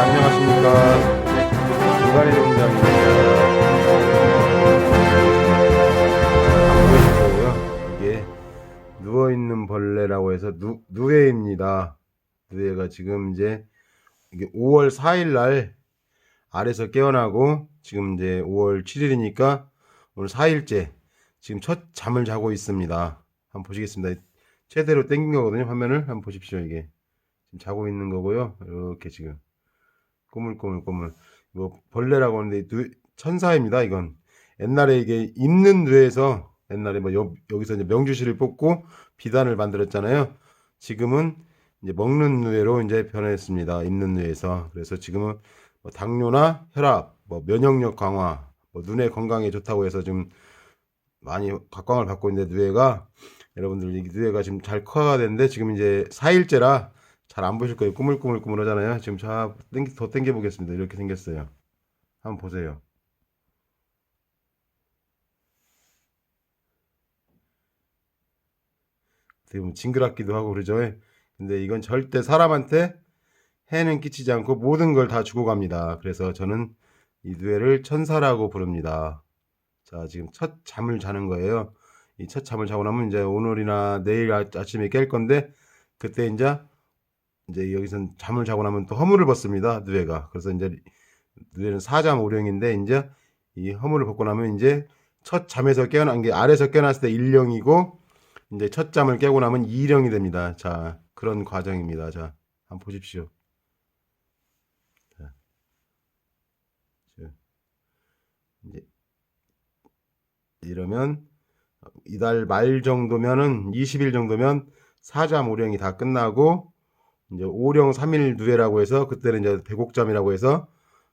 안녕하십니까. 인간의 농장입니다. 이게 누워있는 벌레라고 해서 누, 누에입니다. 누에가 지금 이제 이게 5월 4일 날 알에서 깨어나고 지금 이제 5월 7일이니까 오늘 4일째 지금 첫 잠을 자고 있습니다. 한번 보시겠습니다. 최대로 당긴 거거든요. 화면을 한번 보십시오. 이게 지금 자고 있는 거고요. 이렇게 지금 꼬물꼬물꼬물 뭐 벌레라고 하는데 누- 천사입니다. 이건 옛날에 이게 입는 뇌에서 옛날에 뭐 여, 여기서 이제 명주실을 뽑고 비단을 만들었잖아요. 지금은 이제 먹는 뇌로 이제 변했습니다. 입는 뇌에서 그래서 지금은 뭐 당뇨나 혈압, 뭐 면역력 강화, 뭐 눈의 건강에 좋다고 해서 좀 많이 각광을 받고 있는데 뇌가 여러분들 이 뇌가 지금 잘 커가 되는데 지금 이제 4일째라 잘 안 보실 거예요. 꾸물꾸물꾸물 하잖아요. 지금 자 땡기, 더 당겨 보겠습니다. 이렇게 생겼어요. 한번 보세요. 어떻게 보면 징그럽기도 하고 그러죠. 근데 이건 절대 사람한테 해는 끼치지 않고 모든 걸 다 주고 갑니다. 그래서 저는 이 뇌를 천사라고 부릅니다. 자, 지금 첫 잠을 자는 거예요. 이 첫 잠을 자고 나면 이제 오늘이나 내일 아- 아침에 깰 건데 그때 이제 이제 여기선 잠을 자고 나면 또 허물을 벗습니다. 뇌가. 그래서 이제 뇌는 사잠 오령인데 이제 이 허물을 벗고 나면 이제 첫 잠에서 깨어난 게 아래서 깨어났을 때 일령이고 이제 첫 잠을 깨고 나면 이령이 됩니다. 자, 그런 과정입니다. 자, 한번 보십시오. 자, 자, 이제 이러면 이달 말 정도면은 20일 정도면 사잠 오령이 다 끝나고 이제 오령 3일 누에라고 해서 그때는 이제 배곡잠이라고 해서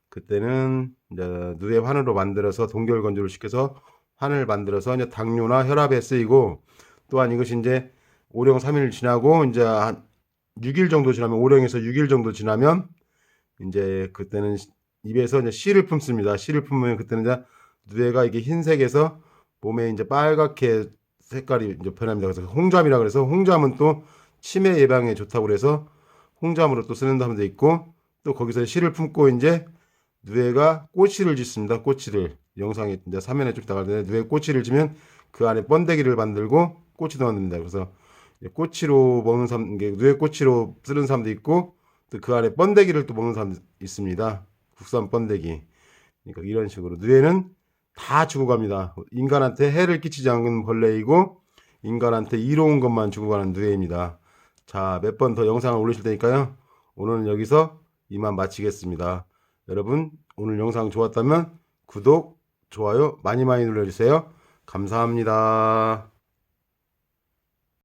그때는 이제 누에 환으로 만들어서 동결 건조를 시켜서 환을 만들어서 이제 당뇨나 혈압에 쓰이고 또한 이것이 이제 오령 3일 지나고 이제 한 6일 정도 지나면 오령에서 6일 정도 지나면 이제 그때는 입에서 이제 씨를 품습니다. 씨를 품으면 그때는 이제 누에가 이게 흰색에서 몸에 이제 빨갛게 색깔이 이제 변합니다. 그래서 홍잠이라 그래서 홍잠은 또 치매 예방에 좋다고 그래서 홍잠으로 또 쓰는 사람도 있고 또 거기서 씨를 품고 이제 누에가 꼬치를 짓습니다. 꼬치를 영상에 이제 사면에 쭉 나가는데 누에 꼬치를 지면 그 안에 번데기를 만들고 꼬치 넣습니다. 그래서 꼬치로 먹는 사람, 누에 꼬치로 쓰는 사람도 있고 또 그 안에 번데기를 또 먹는 사람도 있습니다. 국산 번데기. 그러니까 이런 식으로 누에는 다 주고 갑니다. 인간한테 해를 끼치지 않는 벌레이고 인간한테 이로운 것만 주고 가는 누에입니다. 자, 몇 번 더 영상을 올리실 테니까요. 오늘은 여기서 이만 마치겠습니다. 여러분, 오늘 영상 좋았다면 구독, 좋아요 많이 많이 눌러주세요. 감사합니다.